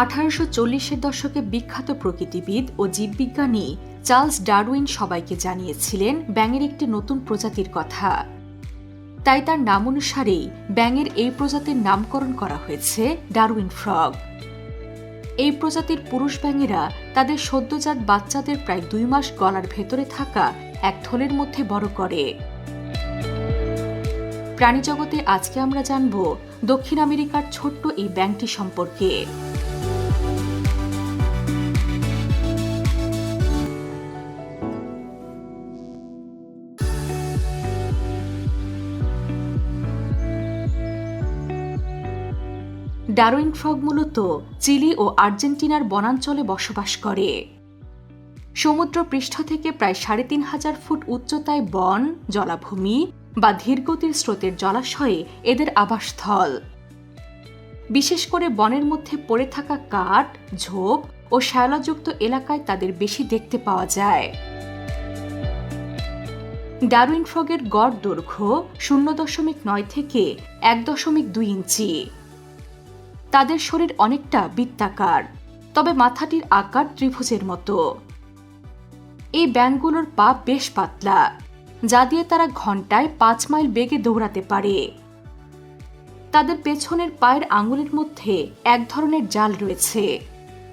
আঠারোশো চল্লিশের দশকে বিখ্যাত প্রকৃতিবিদ ও জীববিজ্ঞানী চার্লস ডারউইন সবাইকে জানিয়েছিলেন ব্যাঙের একটি নতুন প্রজাতির কথা। তাই তার নাম অনুসারেই ব্যাঙের এই প্রজাতির নামকরণ করা হয়েছে ডারউইন ফ্রগ। এই প্রজাতির পুরুষ ব্যাঙেরা তাদের সদ্যজাত বাচ্চাদের প্রায় দুই মাস গলার ভেতরে থাকা এক থলের মধ্যে বড় করে। প্রাণীজগতে আজকে আমরা জানব দক্ষিণ আমেরিকার ছোট্ট এই ব্যাংকটি সম্পর্কে। ডারউইন ফ্রগ মূলত চিলি ও আর্জেন্টিনার বনাঞ্চলে বসবাস করে। সমুদ্র পৃষ্ঠ থেকে প্রায় সাড়ে তিন হাজার ফুট উচ্চতায় বন, জলাভূমি বা ধীরগতির স্রোতের জলাশয়ে এদের আবাসস্থল। বিশেষ করে বনের মধ্যে পড়ে থাকা কাঠ, ঝোপ ও শ্যাওলাযুক্ত এলাকায় তাদের বেশি দেখতে পাওয়া যায়। ডারউইন ফ্রগের গড় দৈর্ঘ্য শূন্য দশমিক নয় থেকে এক দশমিক দুই ইঞ্চি। তাদের শরীর অনেকটা বৃত্তাকার, তবে মাথাটির আকার ত্রিভুজের মতো। এই ব্যাঙগুলোর পা বেশ পাতলা, যা দিয়ে তারা ঘন্টায় পাঁচ মাইল বেগে দৌড়াতে পারে। তাদের পেছনের পায়ের আঙুলের মধ্যে এক ধরনের জাল রয়েছে,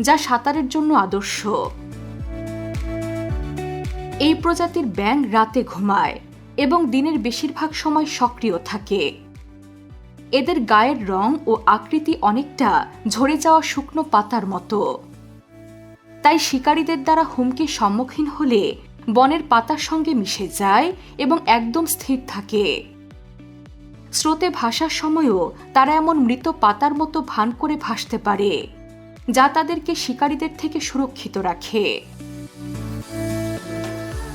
যা সাঁতারের জন্য আদর্শ। এই প্রজাতির ব্যাঙ রাতে ঘুমায় এবং দিনের বেশিরভাগ সময় সক্রিয় থাকে। এদের গায়ের রং ও আকৃতি অনেকটা ঝরে যাওয়া শুকনো পাতার মতো। তাই শিকারীদের দ্বারা হুমকির সম্মুখীন হলে বনের পাতার সঙ্গে মিশে যায় এবং একদম স্থির থাকে। স্রোতে ভাসার সময়ও তারা এমন মৃত পাতার মতো ভান করে ভাসতে পারে, যা তাদেরকে শিকারীদের থেকে সুরক্ষিত রাখে।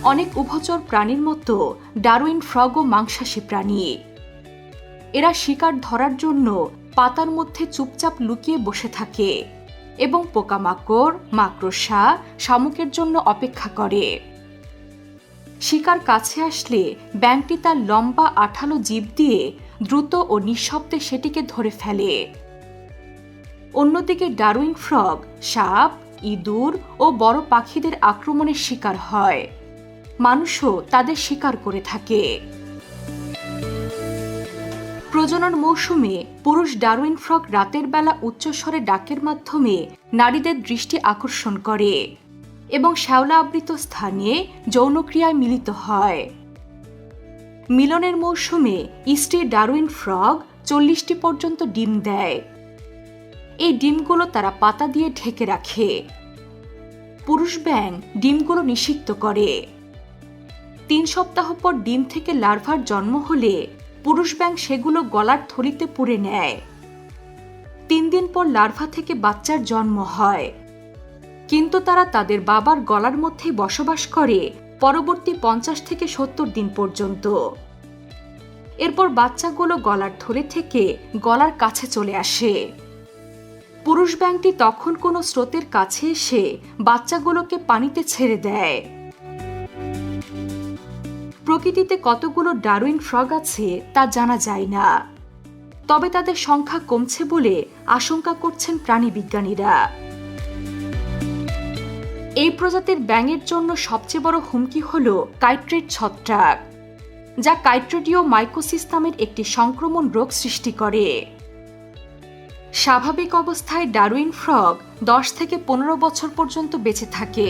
অনেক উভচর প্রাণীর মতো ডারউইন ফ্রগও মাংসাশী প্রাণী এরা শিকার ধরার জন্য পাতার মধ্যে চুপচাপ লুকিয়ে বসে থাকে এবং পোকামাকড়, মাকড়সা শামুকের জন্য অপেক্ষা করে। শিকার কাছে আসলে ব্যাংকটি তার লম্বা আঠালো জীব দিয়ে দ্রুত ও নিঃশব্দে সেটিকে ধরে ফেলে। অন্যদিকে ডারউইন ফ্রগ, সাপ, ইঁদুর ও বড় পাখিদের আক্রমণের শিকার হয়। মানুষও তাদের শিকার করে থাকে। প্রজনন মৌসুমে পুরুষ ডারউইন ফ্রক রাতের বেলা উচ্চস্বরে ডাকের মাধ্যমে নারীদের দৃষ্টি আকর্ষণ করে এবং শ্যাওলা আবৃত স্থানে যৌনক্রিয়ায় মিলিত হয়। মিলনের মৌসুমে ইস্টে ডারউইন ফ্রগ চল্লিশটি পর্যন্ত ডিম দেয়। এই ডিমগুলো তারা পাতা দিয়ে ঢেকে রাখে। পুরুষ ব্যাং ডিমগুলো নিষিক্ত করে। তিন সপ্তাহ পর ডিম থেকে লার্ভার জন্ম হলে পুরুষ ব্যাং সেগুলো গলার থলিতে পুড়ে নেয়। তিন দিন পর লার্ভা থেকে বাচ্চার জন্ম হয়। কিন্তু তারা তাদের বাবার গলার মধ্যে বসবাস করে পরবর্তী পঞ্চাশ থেকে সত্তর দিন পর্যন্ত। এরপর বাচ্চাগুলো গলার থলে থেকে গলার কাছে চলে আসে। পুরুষ ব্যাংকটি তখন কোনো স্রোতের কাছে এসে বাচ্চাগুলোকে পানিতে ছেড়ে দেয়। প্রকৃতিতে কতগুলো ডারুইন ফ্রগ আছে তা জানা যায় না। তবে তাদের সংখ্যা কমছে বলে আশঙ্কা করছেন প্রাণীবিজ্ঞানীরা এই প্রজাতির ব্যাঙের জন্য সবচেয়ে বড় হুমকি হল কাইট্রেট ছত্রাক, যা কাইট্রেডিও মাইকোসিস নামের একটি সংক্রমণ রোগ সৃষ্টি করে। স্বাভাবিক অবস্থায় ডারুইন ফ্রগ দশ থেকে পনেরো বছর পর্যন্ত বেঁচে থাকে।